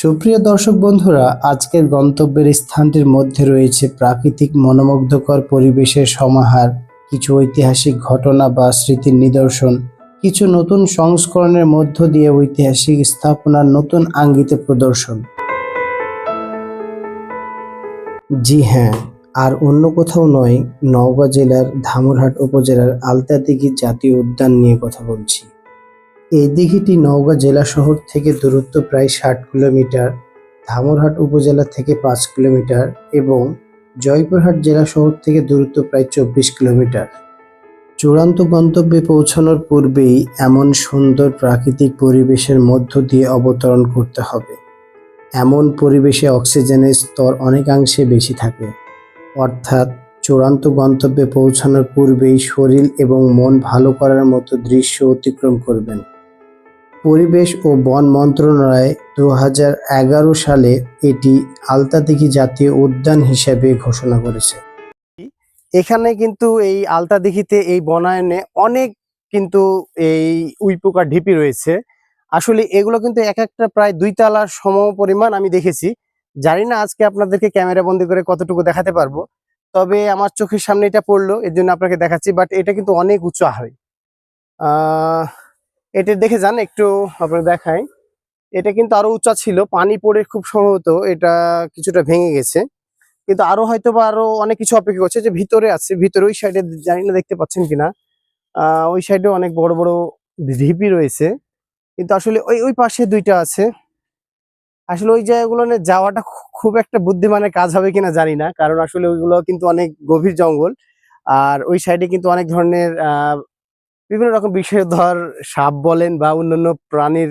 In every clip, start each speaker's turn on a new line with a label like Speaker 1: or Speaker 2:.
Speaker 1: সুপ্রিয় দর্শক বন্ধুরা, আজকের গন্তব্যের স্থানটির মধ্যে রয়েছে প্রাকৃতিক মনোমুগ্ধকর পরিবেশের সমাহার, কিছু ঐতিহাসিক ঘটনা বা স্মৃতির নিদর্শন, কিছু নতুন সংস্করণের মধ্য দিয়ে ঐতিহাসিক স্থাপনার নতুন আঙ্গিতে প্রদর্শন। জি হ্যাঁ আর অন্য কোথাও নয়, নওগাঁ জেলার ধামুরহাট উপজেলার আলতাদিঘি জাতীয় উদ্যান নিয়ে কথা বলছি। এই দিঘিটি নওগাঁ জেলা শহর থেকে দূরত্ব প্রায় ষাট কিলোমিটার, ধামরহাট উপজেলা থেকে পাঁচ কিলোমিটার এবং জয়পুরহাট জেলা শহর থেকে দূরত্ব প্রায় চব্বিশ কিলোমিটার। চূড়ান্ত গন্তব্যে পৌঁছানোর পূর্বেই এমন সুন্দর প্রাকৃতিক পরিবেশের মধ্য দিয়ে অবতরণ করতে হবে। এমন পরিবেশে অক্সিজেনের স্তর অনেকাংশে বেশি থাকে। অর্থাৎ চূড়ান্ত গন্তব্যে পৌঁছানোর পূর্বেই শরীর এবং মন ভালো করার মতো দৃশ্য অতিক্রম করবেন। পরিবেশ ও বন মন্ত্রণালয় দু এগারো সালে এটি আলতাদিঘি জাতীয় উদ্যান হিসেবে ঘোষণা করেছে।
Speaker 2: এখানে কিন্তু এই আলতা দিঘিতে এই বনায়নে অনেক কিন্তু এই উইপোকা ঢিপি রয়েছে। আসলে এগুলো কিন্তু এক একটা প্রায় দুই তলার সম পরিমাণ আমি দেখেছি। জানি না আজকে আপনাদেরকে ক্যামেরা বন্দি করে কতটুকু দেখাতে পারব। তবে আমার চোখের সামনে এটা পড়ল, এর জন্য আপনাকে দেখাচ্ছি বাট এটা কিন্তু অনেক উঁচু হয় আহ এটা দেখে যান, একটু আপনার দেখাই। এটা কিন্তু আরও উঁচা ছিল, পানি পড়ে খুব সম্ভবত এটা কিছুটা ভেঙে গেছে। কিন্তু আরও হয়তো বা আরও অনেক কিছু অপেক্ষা করছে যে ভিতরে আছে, ভিতরে ওই সাইডে জানি না দেখতে পাচ্ছেন কিনা। আহ, ওই সাইডে অনেক বড় বড় ঢিপি রয়েছে। কিন্তু আসলে ওই ওই পাশে দুইটা আছে। আসলে ওই জায়গাগুলো যাওয়াটা খুব একটা বুদ্ধিমানের কাজ হবে কিনা জানি না, কারণ আসলে ওইগুলো কিন্তু অনেক গভীর জঙ্গল। আর ওই সাইডে কিন্তু অনেক ধরনের বিভিন্ন রকম বিষয়ধর সাপ বলেন বা অন্যান্য প্রাণীর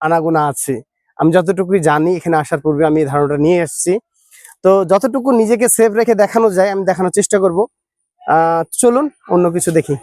Speaker 2: আনাগোনা আছে। আমি যতটুকুই জানি, এখানে আসার পূর্বে আমি এই ধারণাটা নিয়ে এসেছি। তো যতটুকু নিজেকে সেফ রেখে দেখানো যায়, আমি দেখানোর চেষ্টা করব। চলুন অন্য কিছু দেখি।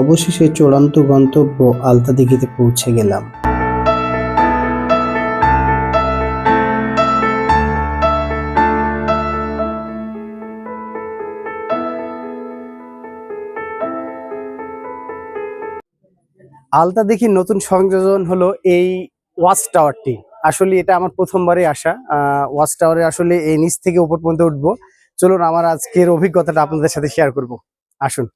Speaker 1: অবশেষে চূড়ান্ত গন্তব্য আলতাদিঘিতে পৌঁছে গেলাম।
Speaker 2: আলতা দেখি নতুন সংযোজন হলো এই ওয়াচ টাওয়ারটি। আসলে এটা আমার প্রথমবারই আসা। ওয়াচ টাওয়ারে আসলে এই নিচ থেকে উপর পর্যন্ত উঠবো। চলুন, আমার আজকের অভিজ্ঞতাটা আপনাদের সাথে শেয়ার করব। আসুন।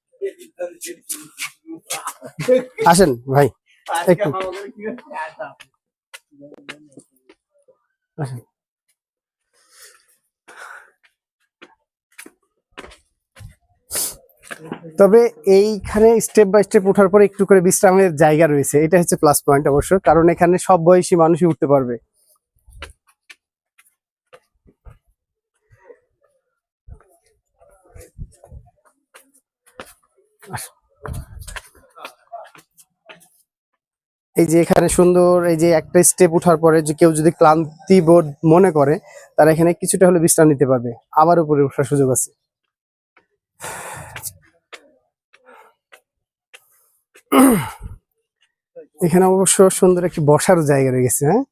Speaker 2: আসেন ভাই। একটু। আসেন। তবে এইখানে স্টেপ বাই স্টেপ ওঠার পরে একটু করে বিশ্রামের জায়গা রয়েছে। এটা হচ্ছে প্লাস পয়েন্ট অবশ্য কারণ এখানে সব বয়সী মানুষই উঠতে পারবে। এই যে এখানে সুন্দর, এই যে একটা স্টেপ ওঠার পরে যে কেউ যদি ক্লান্তি বোধ মনে করে, তারা এখানে কিছুটা হলে বিশ্রাম নিতে পারবে। আবার উপরে ওঠার সুযোগ আছে। এখানে অবশ্য সুন্দর একটি বসার জায়গা রয়ে গেছে হ্যাঁ?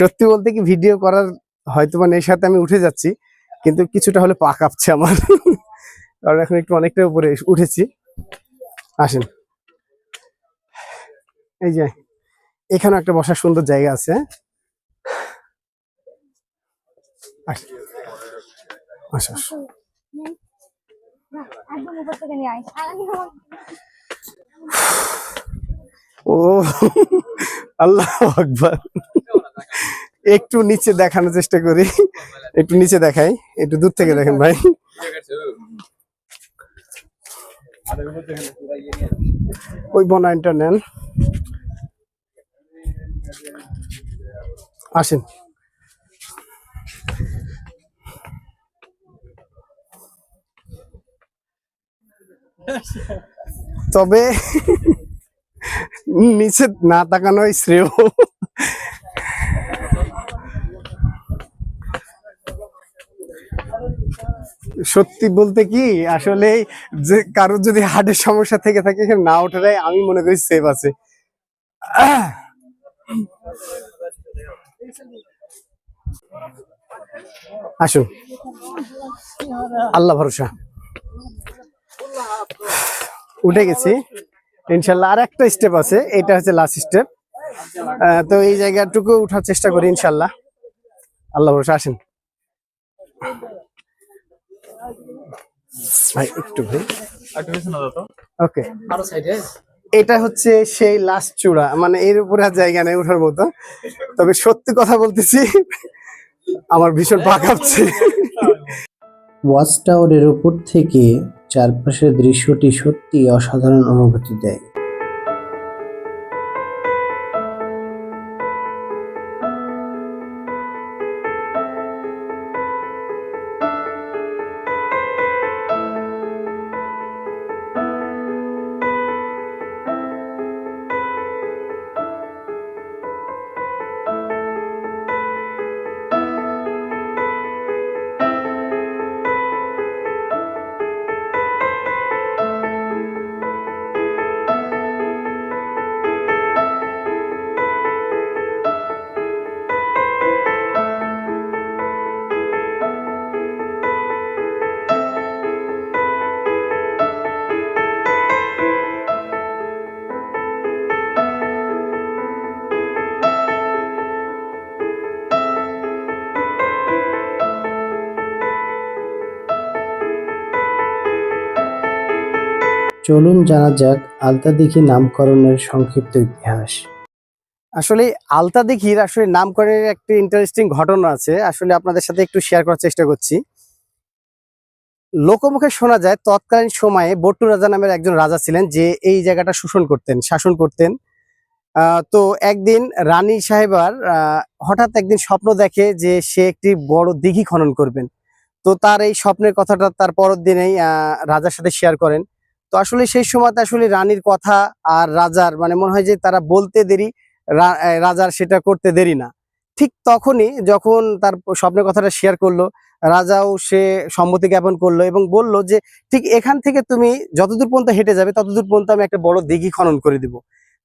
Speaker 2: সত্যি বলতে কি ভিডিও করার হয়তো বা সাথে আমি উঠে যাচ্ছি। কিন্তু কিছুটা হলে পা কাঁপছে আমার। কারণ এখন একটু অনেকটা উপরে উঠেছি। আসেন। এই যে এখানে একটা বসার সুন্দর জায়গা আছে। ও, আল্লাহ আকবার। একটু নিচে দেখানোর চেষ্টা করি। একটু নিচে দেখাই। একটু দূর থেকে দেখেন ভাই। ওই বনায়নটা নেন। আসেন। তবে নিচে না তাকানোই শ্রেয়। সত্যি বলতে কি, আসলে যে কারোর যদি হার্টের সমস্যা থেকে থাকে না ওঠাটাই আমি মনে করি সেফ আছে! আসুন আল্লাহ ভরসা। উঠে গেছি। ইনশাল্লাহ আর একটা স্টেপ আছে, এটা হচ্ছে লাস্ট স্টেপ তো এই জায়গাটুকু উঠার চেষ্টা করি ইনশাল্লাহ আল্লাহ ভরসা, আসেন। ভাই একটু ভাই। ওকে এটা হচ্ছে সেই লাস্ট চূড়া মানে এর উপরে আর জায়গা নেই ওঠার মতো। তবে সত্যি কথা বলতেছি আমার ভীষণ পা কাঁপছে।
Speaker 1: ওয়াচ টাওয়ারের উপর থেকে চারপাশের দৃশ্যটি সত্যি অসাধারণ অনুভূতি দেয়। চলুন জানা যাক আলতাদিঘি নামকরণের সংক্ষিপ্ত ইতিহাস।
Speaker 2: আসলে আলতা দিঘির আসলে নামকরণের একটি ইন্টারেস্টিং ঘটনা আছে, আসলে আপনাদের সাথে একটু শেয়ার করার চেষ্টা করছি। লোকমুখে শোনা যায়, তৎকালীন সময়ে বট্টু রাজা নামের একজন রাজা ছিলেন যে এই জায়গাটা শোষণ করতেন, শাসন করতেন। তো একদিন রানী সাহেবার হঠাৎ একদিন স্বপ্ন দেখে যে সে একটি বড় দিঘি খনন করবেন। তো তার এই স্বপ্নের কথাটা তার পরের দিনেই রাজার সাথে শেয়ার করেন। তো আসলে সেই সময়তে আসলে রানীর কথা আর রাজার মানে মনে হয় যে তারা বলতে দেরি রাজার সেটা করতে দেরি না। ঠিক তখনই যখন তার স্বপ্নের কথাটা শেয়ার করল, রাজাও সে সম্মতি জ্ঞাপন করল এবং বলল যে, ঠিক এখান থেকে তুমি যতদূর পর্যন্ত হেঁটে যাবে, ততদূর পর্যন্ত আমি একটা বড় দিঘি খনন করে দিব।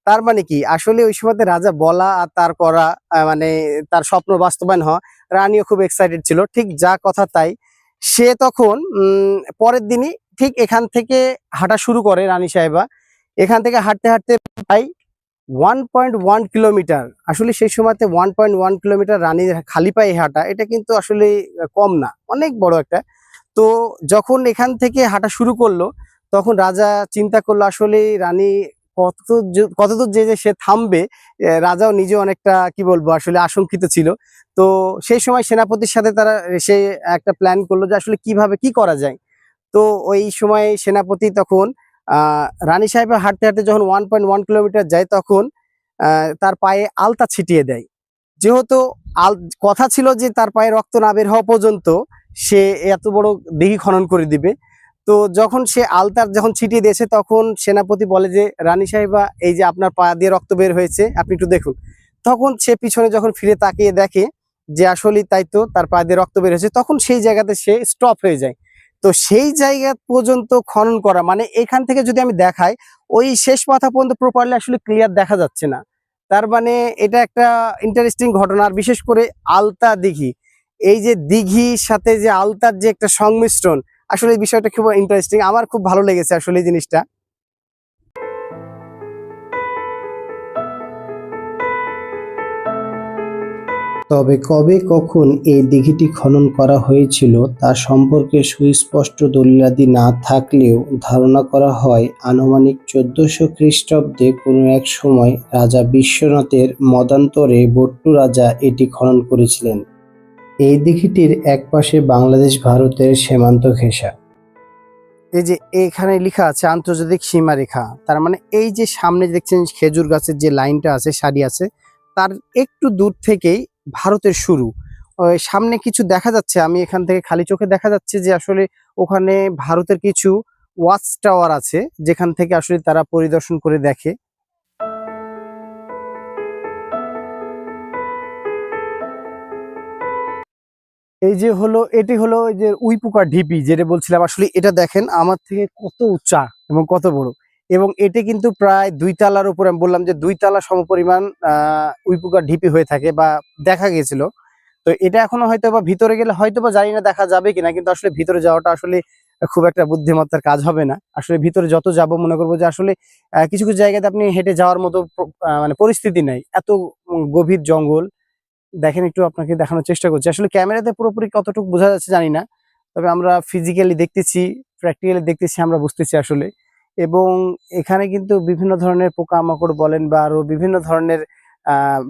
Speaker 2: তার মানে কি? আসলে ওই সময়তে রাজা বলা আর তার করা মানে তার স্বপ্ন বাস্তবায়ন হওয়া, রানীও খুব এক্সাইটেড ছিল। ঠিক যা কথা তাই, সে তখন পরের দিনই ঠিক এখান থেকে হাঁটা শুরু করে রানী সাহেবা। এখান থেকে হাঁটতে হাঁটতে প্রায় ওয়ান পয়েন্ট ওয়ান কিলোমিটার আসলে সেই সময়তে ওয়ান পয়েন্ট ওয়ান কিলোমিটার রানী খালি পায়ে হাঁটা, এটা কিন্তু আসলে কম না, অনেক বড় একটা। তো যখন এখান থেকে হাঁটা শুরু করল, তখন রাজা চিন্তা করল আসলে রানী কত কতদূর যে যে সে থামবে রাজাও নিজে অনেকটা, কি বলব, আসলে আশঙ্কিত ছিল। তো সেই সময় সেনাপতির সাথে তারা সে একটা প্ল্যান করল যে আসলে কীভাবে, কি করা যায়। তো ওই সময় সেনাপতি তখন রানী সাহেব হাঁটতে হাঁটতে যখন ওয়ান পয়েন্ট ওয়ান কিলোমিটার যায় তখন তার পায়ে আলতা ছিটিয়ে দেয়। যেহেতু আল, কথা ছিল যে তার পায়ে রক্ত না বের হওয়া পর্যন্ত সে এত বড় দিঘি খনন করে দিবে। তো যখন সে আলতার যখন ছিটিয়ে দিয়েছে তখন সেনাপতি বলে যে, রানী সাহেবা এই যে আপনার পা দিয়ে রক্ত বের হয়েছে, আপনি একটু দেখুন। তখন সে পিছনে যখন ফিরে তাকিয়ে দেখে যে আসলেই তাই তো, তার পা দিয়ে রক্ত বের হয়েছে, তখন সেই জায়গাতে সে স্টপ হয়ে যায়। তো সেই জায়গা পর্যন্ত খনন করা মানে এখান থেকে যদি আমি দেখাই, ওই শেষ মাথা পর্যন্ত প্রপারলি আসলে ক্লিয়ার দেখা যাচ্ছে না। তার মানে এটা একটা ইন্টারেস্টিং ঘটনা। আর বিশেষ করে আলতা দিঘি। এই যে দিঘির সাথে যে আলতার যে একটা সংমিশ্রণ, আসলে এই বিষয়টা খুব ইন্টারেস্টিং আমার খুব ভালো লেগেছে আসলে এই জিনিসটা।
Speaker 1: তবে কবে কখন এই দিঘিটি খনন করা হয়েছিল তা সম্পর্কে সুস্পষ্ট দলিলাদি না থাকলেও ধারণা করা হয়, আনুমানিক চোদ্দশো খ্রিস্টাব্দে কোনো এক সময় রাজা বিশ্বনাথের মদান্তরে বট্টু রাজা এটি খনন করেছিলেন। এই দিঘিটির একপাশে বাংলাদেশ, ভারতের সীমান্ত ঘেঁষা।
Speaker 2: এই যে এখানে লেখা আছে আন্তর্জাতিক সীমারেখা, তার মানে এই যে সামনে দেখছেন খেজুর গাছের যে লাইনটা আছে, সারি আছে, তার একটু দূর থেকেই ভারতের শুরু। সামনে কিছু দেখা যাচ্ছে। আমি এখান থেকে খালি চোখে দেখা যাচ্ছে যে আসলে ওখানে ভারতের কিছু ওয়াচ টাওয়ার আছে, যেখান থেকে আসলে তারা পরিদর্শন করে দেখে। এই যে হলো, এটি হলো এই যে উইপুকা ঢিপি, যেটা বলছিলাম, আসলে এটা দেখেন, আমার থেকে কত উচ্চা এবং কত বড়। এবং এটি কিন্তু প্রায় দুই তালার উপরে, আমি বললাম যে দুই তালা সমপরিমাণ, আহ উইপুকা ঢিপি হয়ে থাকে বা দেখা গেছিল তো এটা এখনও হয়তো বা ভিতরে গেলে হয়তো বা জানি না দেখা যাবে কিনা, কিন্তু আসলে ভিতরে যাওয়াটা আসলে খুব একটা বুদ্ধিমত্তার কাজ হবে না। আসলে ভিতরে যত যাব মনে করব যে আসলে কিছু কিছু জায়গাতে আপনি হেঁটে যাওয়ার মতো মানে পরিস্থিতি নাই। এত গভীর জঙ্গল, দেখেন একটু আপনাকে দেখানোর চেষ্টা করছি। আসলে ক্যামেরাতে পুরোপুরি কতটুকু বোঝা যাচ্ছে জানি না, তবে আমরা ফিজিক্যালি দেখতেছি প্র্যাকটিক্যালি দেখতেছি, আমরা বুঝতেছি আসলে। এবং এখানে কিন্তু বিভিন্ন ধরনের পোকামাকড় বলেন বা আরও বিভিন্ন ধরনের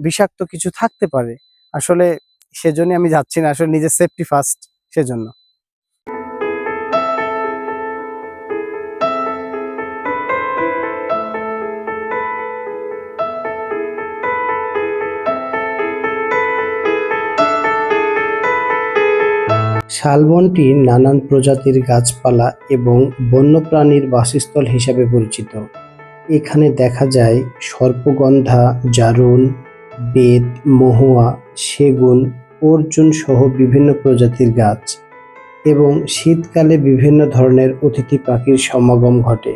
Speaker 2: বিষাক্ত কিছু থাকতে পারে। আসলে সেজন্য আমি যাচ্ছি না, আসলে নিজের সেফটি ফার্স্ট সেজন্য।
Speaker 1: শালবনটি নানান প্রজাতির গাছপালা এবং বন্যপ্রাণীর বাসস্থল হিসাবে পরিচিত। এখানে দেখা যায় সর্পগন্ধা, জারুন, বেত, মহুয়া, সেগুন, অর্জুন সহ বিভিন্ন প্রজাতির গাছ এবং শীতকালে বিভিন্ন ধরনের অতিথি পাখির সমাগম ঘটে।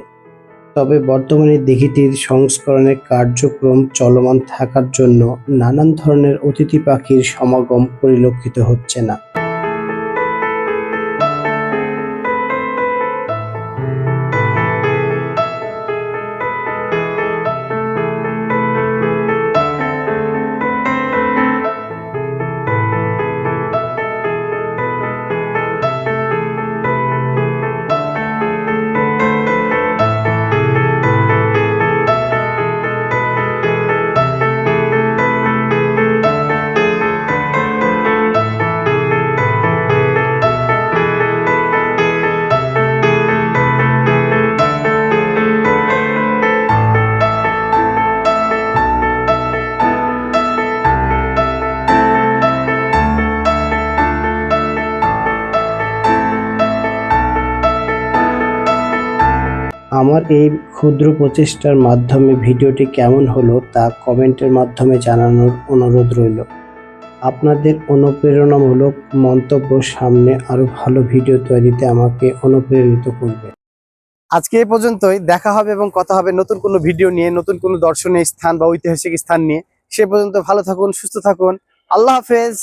Speaker 1: তবে বর্তমানে দিঘিটির সংস্করণের কার্যক্রম চলমান থাকার জন্য নানান ধরনের অতিথি পাখির সমাগম পরিলক্ষিত হচ্ছে না। আমার এই ক্ষুদ্র প্রচেষ্টার মাধ্যমে ভিডিওটি কেমন হলো তা কমেন্টের মাধ্যমে জানানোর অনুরোধ রইল। আপনাদের অনুপ্রেরণামূলক মন্তব্য সামনে আরও ভালো ভিডিও তৈরিতে আমাকে অনুপ্রেরিত করবে।
Speaker 2: আজকে এই পর্যন্তই, দেখা হবে এবং কথা হবে নতুন কোনো ভিডিও নিয়ে, নতুন কোনো দর্শনীয় স্থান বা ঐতিহাসিক স্থান নিয়ে। সে পর্যন্ত ভালো থাকুন, সুস্থ থাকুন। আল্লাহ হাফেজ।